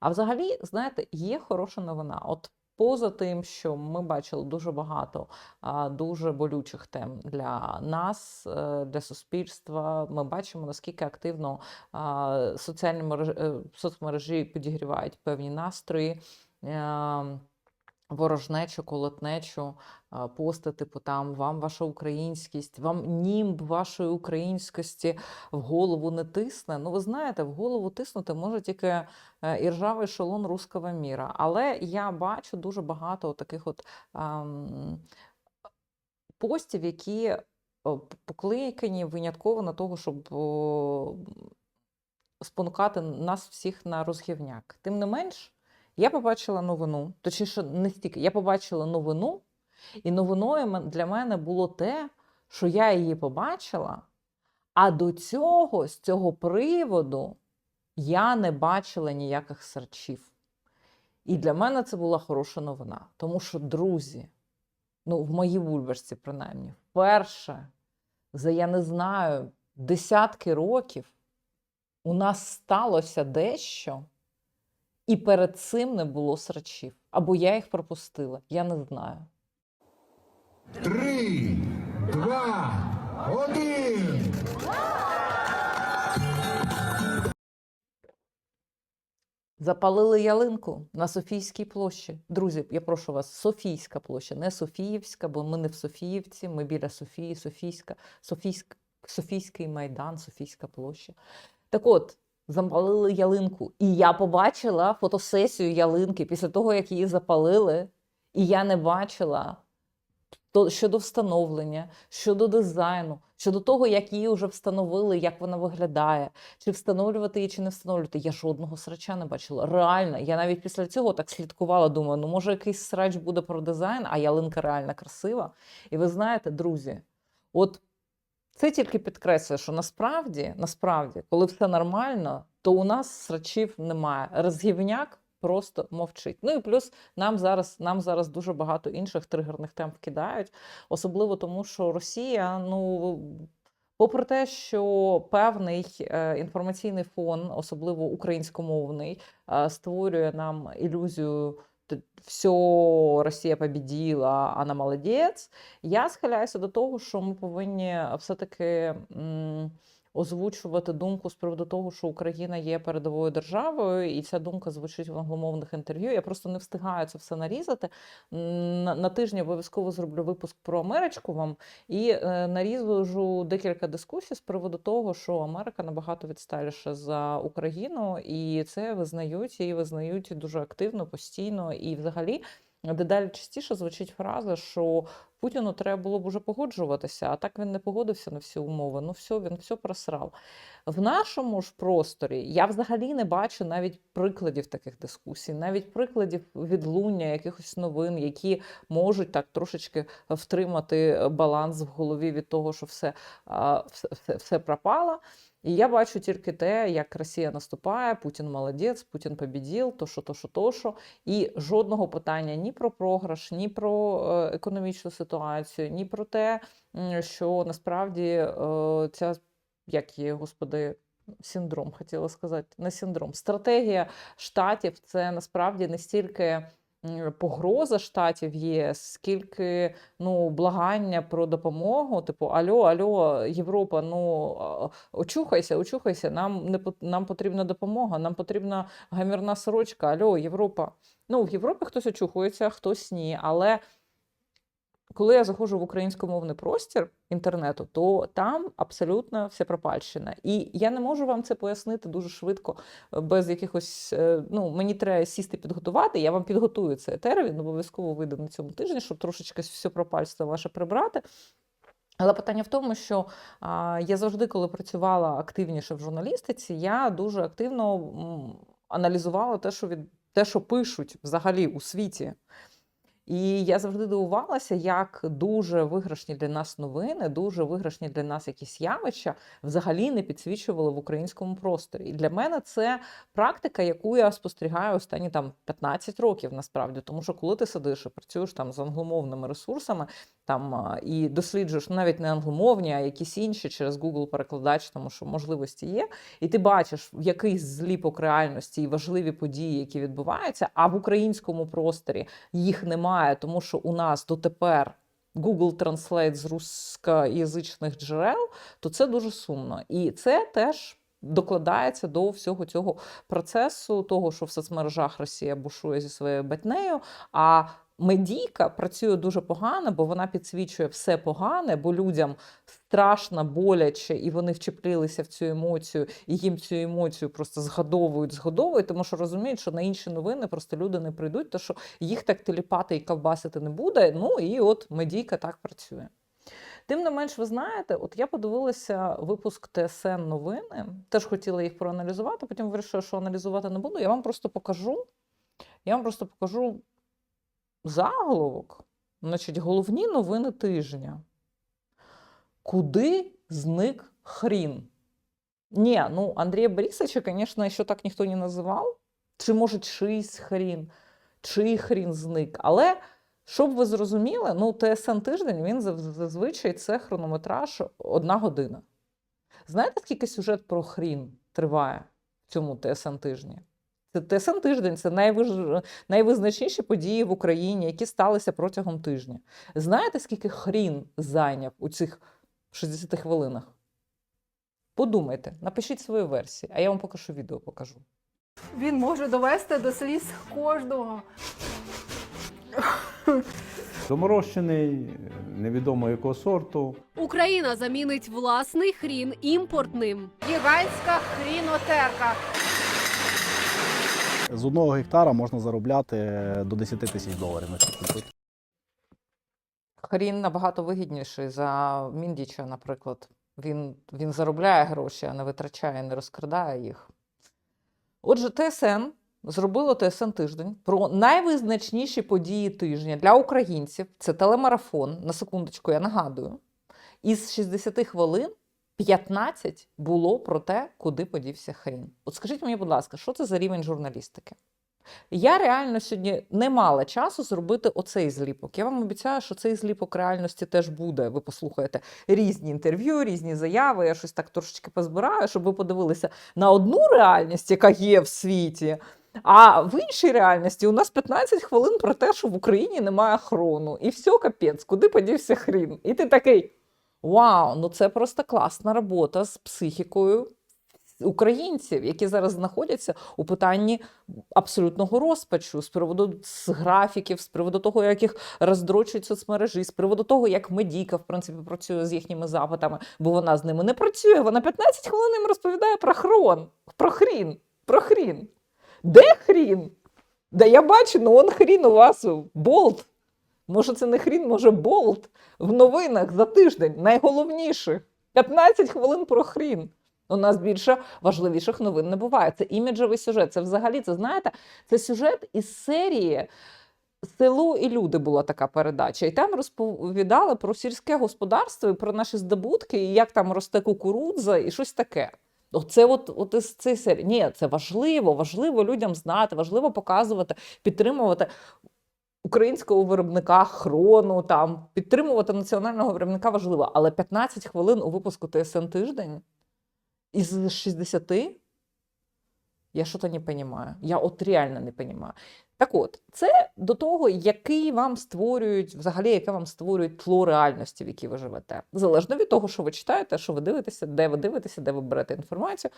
А взагалі, знаєте, є хороша новина. От поза тим, що ми бачили дуже багато дуже болючих тем для нас, е, для суспільства. Ми бачимо, наскільки активно соціальні мережі, е, соцмережі підігрівають певні настрої. Е, Ворожнечу, колотнечу, пости, типу там вам ваша українськість, вам німб вашої українськості в голову не тисне. Ну, ви знаєте, в голову тиснути може тільки е, іржавий шолом руского міра. Але я бачу дуже багато таких от ам, постів, які покликані винятково на того, щоб спонукати нас всіх на розгівняк. Тим не менш, я побачила новину, точніше, не стільки, я побачила новину, і новиною для мене було те, що я її побачила, а до цього, з цього приводу, я не бачила ніяких серчів. І для мене це була хороша новина. Тому що, друзі, ну, в моїй бульбашці, принаймні, вперше за я не знаю десятки років у нас сталося дещо, і перед цим не було срачів. Або я їх пропустила, я не знаю. Три, два, один. Запалили ялинку на Софійській площі. Друзі, я прошу вас, Софійська площа, не Софіївська, бо ми не в Софіївці, ми біля Софії, Софійська, Софійськ, Софійський майдан, Софійська площа. Так от, запалили ялинку. І я побачила фотосесію ялинки після того, як її запалили, і я не бачила щодо встановлення, щодо дизайну, щодо того, як її вже встановили, як вона виглядає, чи встановлювати її, чи не встановлювати. Я жодного срача не бачила. Реально, я навіть після цього так слідкувала. Думаю, ну може якийсь срач буде про дизайн, а ялинка реально красива. І ви знаєте, друзі, от це тільки підкреслює, що насправді, насправді, коли все нормально, то у нас срачів немає. Розгівняк просто мовчить. Ну і плюс нам зараз, нам зараз дуже багато інших тригерних тем вкидають, особливо тому, що Росія, ну. Попри те, що певний е, інформаційний фон, особливо українськомовний, е, створює нам ілюзію все, Росія побіділа, вона молодець. Я схиляюся до того, що ми повинні все-таки озвучувати думку з приводу того, що Україна є передовою державою, і ця думка звучить в англомовних інтерв'ю. Я просто не встигаю це все нарізати. На, на тижні обов'язково зроблю випуск про Америчку вам і е, нарізу декілька дискусій з приводу того, що Америка набагато відсталіша за Україну, і це визнають і визнають дуже активно, постійно і взагалі. Дедалі частіше звучить фраза, що Путіну треба було б уже погоджуватися, а так він не погодився на всі умови. Ну все, він все просрав. В нашому ж просторі я взагалі не бачу навіть прикладів таких дискусій, навіть прикладів відлуння якихось новин, які можуть так трошечки втримати баланс в голові від того, що все, все, все, пропало. І я бачу тільки те, як Росія наступає, Путін молодець, Путін побідів, то що, то що, то що. І жодного питання ні про програш, ні про е, економічну ситуацію, ні про те, що насправді е, ця, як є, господи, синдром, хотіла сказати, не синдром. Стратегія штатів це насправді не стільки. Погроза штатів ЄС, скільки ну благання про допомогу, типу Альо, Альо, Європа, ну очухайся, очухайся, нам не нам потрібна допомога, нам потрібна гамірна сорочка. Альо, Європа. Ну, в Європі хтось очухується, хтось ні. Але коли я заходжу в українськомовний простір інтернету, то там абсолютно все пропальщина. І я не можу вам це пояснити дуже швидко, е, без якихось. е, Ну, мені треба сісти підготувати. Я вам підготую цей етер, він обов'язково вийде на цьому тижні, щоб трошечки все пропальство ваше прибрати. Але питання в тому, що а, я завжди, коли працювала активніше в журналістиці, я дуже активно м, аналізувала те, що від те, що пишуть взагалі у світі. І я завжди дивувалася, як дуже виграшні для нас новини, дуже виграшні для нас якісь явища взагалі не підсвічували в українському просторі. І для мене це практика, яку я спостерігаю останні там 15 років насправді. Тому що коли ти сидиш і працюєш там з англомовними ресурсами, там і досліджуєш навіть не англомовні, а якісь інші через Google перекладач, тому що можливості є. І ти бачиш, який зліпок реальності і важливі події, які відбуваються, а в українському просторі їх немає, тому що у нас дотепер. Google Translate з рускоязичних джерел, то це дуже сумно. І це теж докладається до всього цього процесу, того, що в соцмережах Росія бушує зі своєю батнею. А медійка працює дуже погано, бо вона підсвічує все погане, бо людям страшно, боляче, і вони вчеплилися в цю емоцію, і їм цю емоцію просто згадовують, згадовують, тому що розуміють, що на інші новини просто люди не прийдуть, то що їх так теліпати і ковбасити не буде. Ну і от медійка так працює. Тим не менш, ви знаєте, от я подивилася випуск ТСН новини, теж хотіла їх проаналізувати, потім вирішила, що аналізувати не буду. Я вам просто покажу. Я вам просто покажу заголовок. Значить, головні новини тижня. Куди зник хрін? Ні, ну Андрія Борисовича, звісно, ще так ніхто не називав. Чи може чийсь хрін, чий хрін зник. Але щоб ви зрозуміли, ну ТСН тиждень він зазвичай це хронометраж одна година. Знаєте, скільки сюжет про хрін триває в цьому ТСН тижні? Це ТСН тиждень це найвиж... найвизначніші події в Україні, які сталися протягом тижня. Знаєте, скільки хрін зайняв у цих 60 хвилинах? Подумайте, напишіть свою версію, а я вам поки що відео покажу. Він може довести до сліз кожного. Доморощений, невідомо якого сорту. Україна замінить власний хрін імпортним. Гігантська хрінотерка. З одного гектара можна заробляти до 10 тисяч доларів. Хрін набагато вигідніший за Міндіча, наприклад. Він, він заробляє гроші, а не витрачає, не розкрадає їх. Отже, ТСН зробило ТСН тиждень про найвизначніші події тижня для українців. Це телемарафон. На секундочку, я нагадую. Із 60 хвилин 15 було про те, куди подівся хрін. От скажіть мені, будь ласка, що це за рівень журналістики? Я реально сьогодні не мала часу зробити оцей зліпок. Я вам обіцяю, що цей зліпок реальності теж буде. Ви послухаєте різні інтерв'ю, різні заяви. Я щось так трошечки позбираю, щоб ви подивилися на одну реальність, яка є в світі. А в іншій реальності у нас 15 хвилин про те, що в Україні немає хрону. І все, капець, куди подівся хрін? І ти такий: Вау, ну це просто класна робота з психікою українців, які зараз знаходяться у питанні абсолютного розпачу з приводу з графіків, з приводу того, як їх роздрочують соцмережі, з приводу того, як медійка в принципі працює з їхніми запитами, бо вона з ними не працює. Вона 15 хвилин їм розповідає про хрон, про хрін, про хрін. Де хрін? Да я бачу, ну он хрін у вас болт. Може, це не хрін, може болт в новинах за тиждень. Найголовніше. 15 хвилин про хрін. У нас більше важливіших новин не буває. Це іміджовий сюжет. Це взагалі, це знаєте, це сюжет із серії Село і люди була така передача. І там розповідали про сільське господарство і про наші здобутки, і як там росте кукурудза, і щось таке. Оце от, от із цієї серії. Ні, це важливо, важливо людям знати, важливо показувати, підтримувати українського виробника хрону, там, підтримувати національного виробника важливо. Але 15 хвилин у випуску ТСН тиждень із 60 я що то не розумію. Я от реально не розумію. Так от, це до того, який вам створюють, взагалі, яке вам створюють тло реальності, в якій ви живете. Залежно від того, що ви читаєте, що ви дивитеся, де ви дивитеся, де ви берете інформацію.